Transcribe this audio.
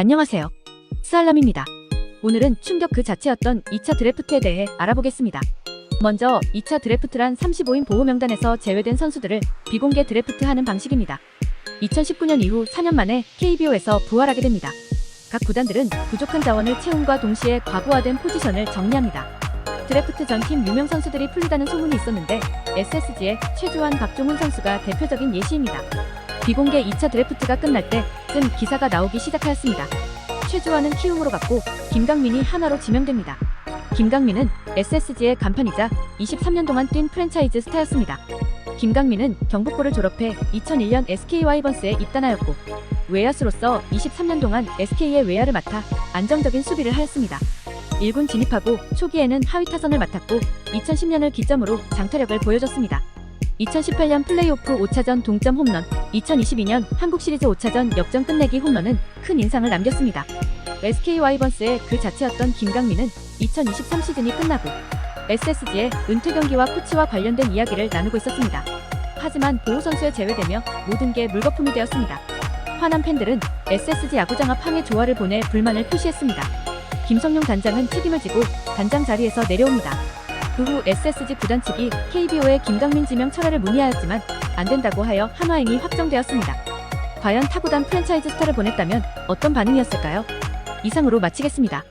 안녕하세요. 스알람입니다. 오늘은 충격 그 자체였던 2차 드래프트에 대해 알아보겠습니다. 먼저 2차 드래프트란 35인 보호 명단에서 제외된 선수들을 비공개 드래프트하는 방식입니다. 2019년 이후 4년 만에 KBO에서 부활하게 됩니다. 각 구단들은 부족한 자원을 채움과 동시에 과부하된 포지션을 정리합니다. 드래프트 전 팀 유명 선수들이 풀리다는 소문이 있었는데 SSG의 최주환 박종훈 선수가 대표적인 예시입니다. 비공개 2차 드래프트가 끝날 때쯤 기사가 나오기 시작하였습니다. 최주환은 키움으로 갔고 김강민이 하나로 지명됩니다. 김강민은 SSG의 간판이자 23년 동안 뛴 프랜차이즈 스타였습니다. 김강민은 경북고를 졸업해 2001년 SK 와이번스에 입단하였고 외야수로서 23년 동안 SK의 외야를 맡아 안정적인 수비를 하였습니다. 1군 진입하고 초기에는 하위 타선을 맡았고 2010년을 기점으로 장타력을 보여줬습니다. 2018년 플레이오프 5차전 동점 홈런, 2022년 한국 시리즈 5차전 역전 끝내기 홈런은 큰 인상을 남겼습니다. SK 와이번스의 그 자체였던 김강민은 2023 시즌이 끝나고 SSG의 은퇴 경기와 코치와 관련된 이야기를 나누고 있었습니다. 하지만 보호 선수에 제외되며 모든 게 물거품이 되었습니다. 화난 팬들은 SSG 야구장 앞 항해 조화를 보내 불만을 표시했습니다. 김성용 단장은 책임을 지고 단장 자리에서 내려옵니다. 그 후 SSG 구단 측이 KBO의 김강민 지명 철회를 문의하였지만 안 된다고 하여 한화행이 확정되었습니다. 과연 타구단 프랜차이즈 스타를 보냈다면 어떤 반응이었을까요? 이상으로 마치겠습니다.